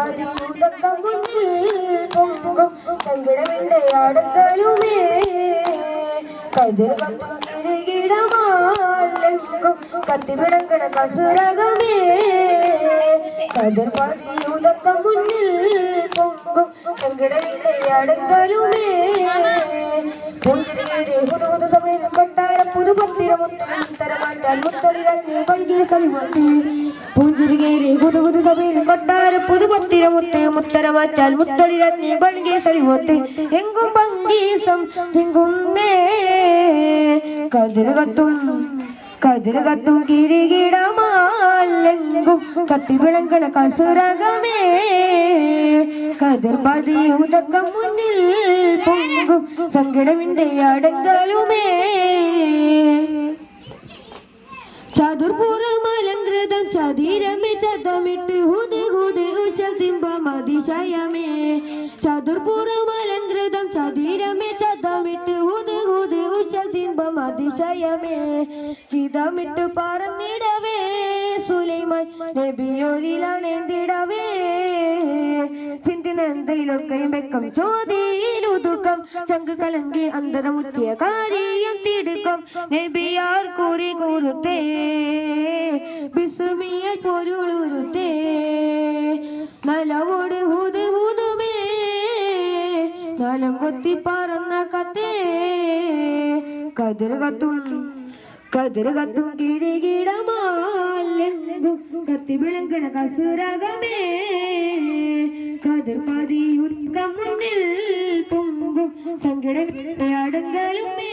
പതിയുതക്കം മുന്നിൽ പൊങ്കും സങ്കടമിന്റെ അടുക്കലുമേ കതിർ കത്തും കിരീടമാലെങ്കും കത്തിവിടങ്കണ കസുരകമേ. കതിർ പതിയുതക്കം മുന്നിൽ പൊങ്കും സങ്കടമിന്റെ അടുക്കലുമേ പുഞ്ചിരിയേറി ഹുതുഹുതു സമയം കൊട്ടാര പുതുപത്തിര മുത്തരമാറ്റാൻ മുത്തളിരാൻ നീ പങ്കി സലിവത്തി പുഞ്ചിരികേറി ഹുതുഹുതു സമയം കൊട്ടാര പുതുപത്തിര മുത്തേ മുത്തരമാറ്റാൽ മുത്തളിരാൻ നീ പങ്കി സലിവത്തി എങ്കും പങ്കീസം തിങ്കുന്നേ കതിരുകത്തും കതിരുകത്തും കിരീടമാലെങ്കും കത്തിവിളങ്കണ കസുരകമേ. കതിർ പതിയുതക്കം മുന്നിൽ പൊങ്കും സങ്കടമിന്റെ അടങ്കലുമേ ചതുർപുറമലങ്കൃതം ചതിരമേ ചതമിട്ട് ഹുദ് ഹുദ് ഉശൽ തിമ്പം അതിശയമേ. ചതുർപുറമലങ്കൃതം ചതിരമേ ചതമിട്ട് ഹുദ് ഹുദ് ഉശൽ തിമ്പം അതിശയമേ. ചിതമിട്ട് പറന്നിടവേ സുലൈമാൻ നബിയോരിലാണെന്തിടവേ. ചിന്തിനെന്തയിലൊക്കെയും വെക്കം ചോദ്യയിലുതുക്കം. ചങ്ക് കലങ്കി അന്തരമുറ്റിയ കാര്യം തിടുക്കം നബിയാർ കുറി കുറുത്തേ ബിസുമിയ പൊരുളുരുത്തേ നലവോട് ഹുത് ഹുതുമേ നലം കൊത്തി പറന്ന കത്തേ കതിർ കത്തും കതിർ കത്തും കിരീടമാലെങ്കും കത്തി വിളങ്കണ കസുരകമേ കതിർ പതിയുർക്കം മുന്നിൽ പൊങ്കും സങ്കടം അടുങ്കലുമേ